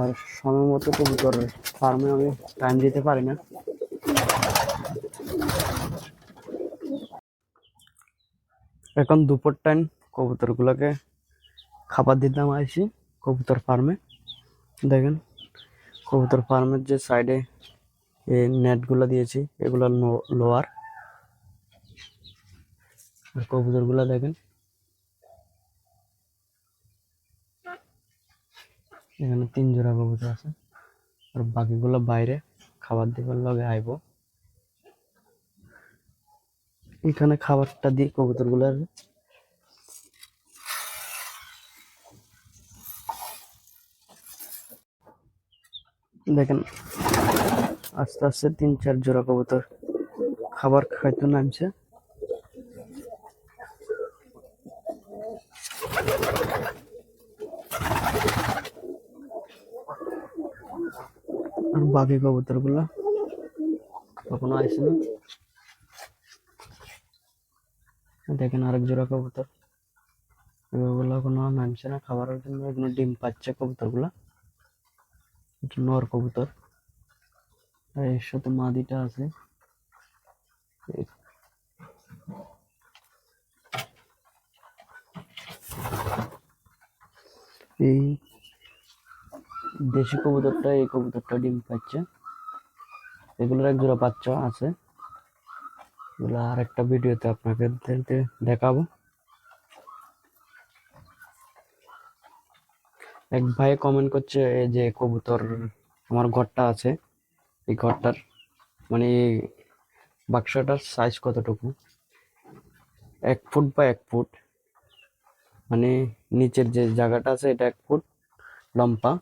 আর সময় মতো কবুতর ফার্মে আমি টাইম দিতে পারি না। এখন দুপুর টাইম কবুতরগুলোকে খাবার দিতাম আইসি কবুতর ফার্মে দেখেন, কবুতর ফার্মের যে সাইডে এই নেটগুলো দিয়েছি, এগুলো লোয়ার আর কবুতরগুলো দেখেন এখানে তিন জোড়া কবুতর আছে। আর বাকিগুলো বাইরে খাবার দিবার লগে আইব। এখানে খাবারটা দিই কবুতরগুলার দেখেন, আস্তে আস্তে তিন চার জোড়া কবুতর খাবার খাইতে নামছে আর বাকি কবুতরগুলা কখনো আসে না দেখেন আরেক জোড়া কবুতর। এগুলো কোনো নামছে না, খাবারের জন্য এগুলো ডিম পাচ্ছে কবুতরগুলা নর কবুতর। আর এর সাথে মাদিটা আছে। এই দেশি কবুতরটা, এই কবুতরটা ডিম পাচ্ছে এগুলোর এক জোড়া বাচ্চা আছে। এগুলো আর একটা ভিডিওতে আপনাকে দেখাবো। এক ভাই কমেন্ট করছে, এই যে কবুতর আমার ঘরটা আছে, এই ঘরটার মানে বাক্সটার সাইজ কতটুকু? এক ফুট বা এক ফুট। মানে নিচের যে জায়গাটা আছে, এটা এক ফুট লম্বা।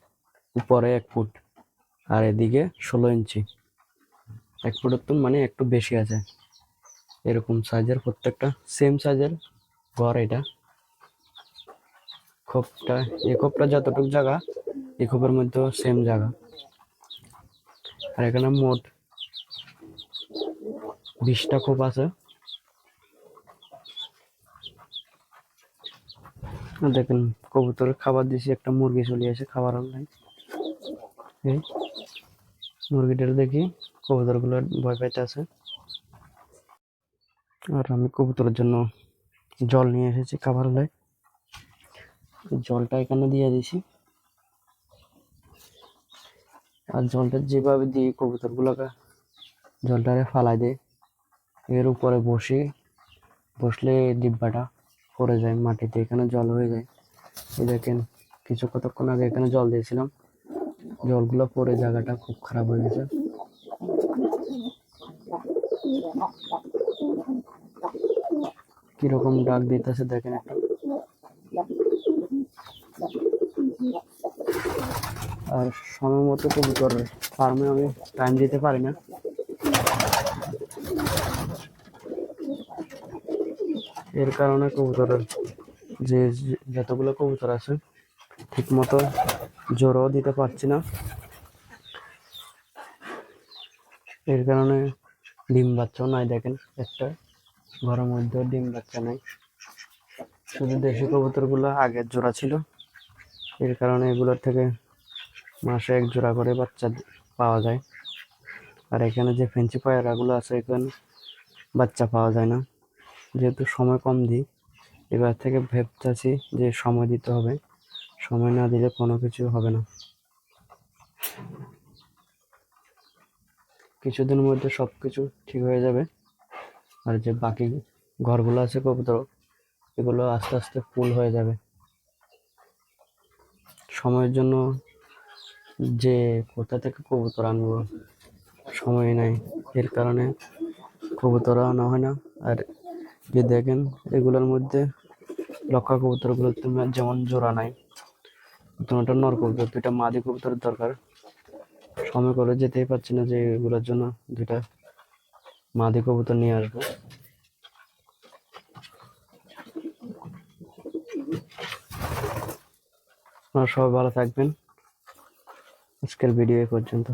উপরে এক ফুট। আর এদিকে ষোলো ইঞ্চি। এক ফুটের তো মানে একটু বেশি আছে। এরকম সাইজের প্রত্যেকটা সেম সাইজের ঘর এটা। খোপটা, এই খোপটা যতটুকু জায়গা, এই খোপের মধ্যেও সেম জায়গা। আর এখানে মোট বিশটা খোপ আছে। দেখেন, কবুতরের খাবার দিয়েছি একটা মুরগি চলে আসে, খাবার অনলাইন এই মুরগিটার দেখি, কবুতরগুলো ভয় পাইতে আছে আর আমি কবুতরের জন্য জল নিয়ে এসেছি খাবার হলে। জলটা এখানে দিয়ে দিছি। আর জলটা যেভাবে দিই কবুতরগুলোকে জলটারে ফালাই দেয় এর উপরে বসে, বসলে ডিব্বাটা পড়ে যায়, মাটিতে এখানে জল হয়ে যায়। দেখেন কিছু কতক্ষণ আগে এখানে জল দিয়েছিলাম। জলগুলো পড়ে, জায়গাটা খুব খারাপ হয়ে গেছে। কীরকম ডাক দিতেছে দেখেন একটু। আর সময় মতো কবুতর ফার্মে আমি টাইম দিতে পারি না। এর কারণে কবুতরের যে- যতগুলো কবুতর আছে ঠিক মতো জোরও দিতে পারছি না। এর কারণে ডিম বাচ্চাও নাই দেখেন, একটা ঘরের মধ্যেও ডিম বাচ্চা নাই। শুধু দেশি কবুতরগুলো আগের জোড়া ছিল। এর কারণে এগুলোর থেকে মাসে এক জোড়া করে বাচ্চা পাওয়া যায়। আর এখানে যে ফেন্সি পায়রাগুলো আছে, এখানে বাচ্চা পাওয়া যায় না। যেহেতু সময় কম দিই, এবার থেকে ভেবতেছি যে সময় দিতে হবে। সময় না দিলে কোনো কিছু হবে না। কিছুদিনের মধ্যে সব কিছু ঠিক হয়ে যাবে। আর যে বাকি ঘরগুলো আছে কবুতর, এগুলো আস্তে আস্তে ফুল হয়ে যাবে। সময়ের জন্য যে কোথা থেকে কবুতর আনব, সময় নাই। এর কারণে কবুতর আনা হয় না। আর যে দেখেন, এগুলোর মধ্যে লক্ষা কবুতরগুলো তোমার যেমন জোড়া নাই। দুটা নর কবুতর দুইটা মাদি কবুতরের দরকার। সময় করে যেতেই পারছি না যে এগুলোর জন্য দুইটা মাদি কবুতর নিয়ে আসব। আপনারা সবাই ভালো থাকবেন। আজকের ভিডিও পর্যন্ত।